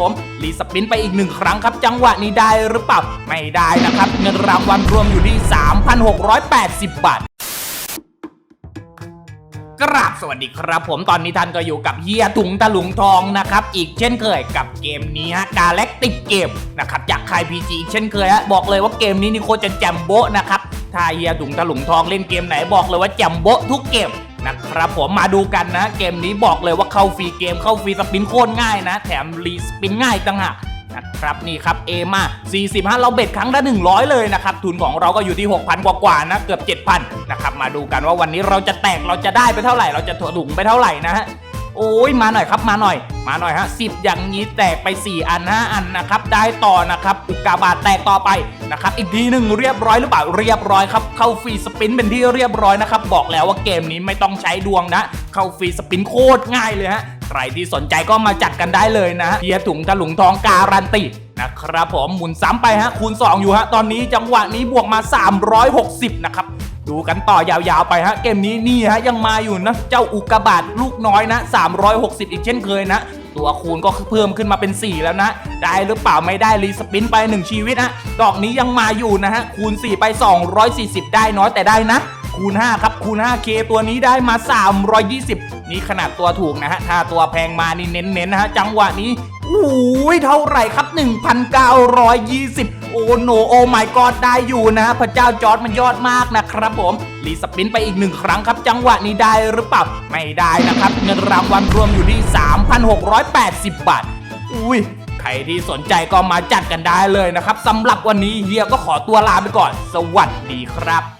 ผมรีสปินไปอีกหนึ่งครั้งครับ จังหวะนี้ได้หรือเปล่า ไม่ได้นะครับ เงินรางวัลรวมอยู่ที่ 3,680 บาทกราบสวัสดีครับผมตอนนี้ท่านก็อยู่กับเฮียถุงตะลุงทองนะครับ อีกเช่นเคยกับเกมนี้ฮะกาแล็กติกเกมนะครับจากค่ายพีจีเช่นเคยฮะบอกเลยว่าเกมนี้นี่โคจะแจมโบะนะครับถ้าเฮียถุงตะลุงทองเล่นเกมไหนบอกเลยว่าแจมโบะทุกเกม ครับผมมาดูกันนะ เกมนี้บอกเลยว่าเข้าฟรีเกมเข้าฟรีสปินโคตรง่ายนะ แถมรีสปินง่ายต่างหากนะครับนี่ครับเอมา45 เราเบ็ดครั้งละ100 เลยนะครับ ทุนของเราก็อยู่ที่ 6,000 กว่าๆนะ เกือบ 7,000 นะครับ มาดูกันว่าวันนี้เราจะแตกเราจะได้ไปเท่าไหร่ เราจะถถุงไปเท่าไหร่นะฮะ โอ้ยมาหน่อยครับมาหน่อย มาหน่อยฮะสิบอย่างนี้แตกไป 4 อัน5อันนะครับ ได้ต่อนะครับอุกกาบาตแตกต่อไปนะครับอีกทีหนึ่งเรียบร้อยหรือเปล่าเรียบร้อยครับเข้าฟรีสปินเป็นที่เรียบร้อยนะครับบอกแล้วว่าเกมนี้ไม่ต้องใช้ดวงนะ เข้าฟรีสปินโคตรง่ายเลยฮะใครที่สนใจก็มาจัดกันได้เลยนะเฮียถุงถลุงทองการันตีนะครับผมหมุนซ้ำไปฮะคูณ 2 อยู่ฮะตอนนี้จังหวะนี้บวกมา 360 นะครับ ดูกันต่อยาวๆไปฮะ เกมนี้นี่ฮะยังมาอยู่นะเจ้าอุกกาบาตลูกน้อยนะ 360 อีกเช่นเคยนะตัวคูณก็เพิ่มขึ้นมาเป็น 4 แล้วนะ ได้หรือเปล่าไม่ได้รีสปินไป 1 ชีวิตฮะดอกนี้ยังมาอยู่นะฮะ คูณ 4 ไป 240 ได้น้อยแต่ได้นะ คูณ 5 ครับ คูณ 5K ตัวนี้ได้มา 320 นี่ขนาดตัวถูกนะฮะ ถ้าตัวแพงมานี่เน้นๆนะฮะ จังหวะนี้อุ้ยเท่าไหร่ครับ 1,920 โอ้โนโอไม่กอดได้อยู่นะพระเจ้าจอร์ดมันยอดมากนะครับผมรีสปินไปอีกหนึ่งครั้งครับ จังหวะนี้ได้หรือเปล่าไม่ได้นะครับ เงินรางวัลรวมอยู่ที่ 3,680 บาท อุ้ยใครที่สนใจก็มาจัดกันได้เลยนะครับสำหรับวันนี้เฮียก็ขอตัวลาไปก่อน สวัสดีครับ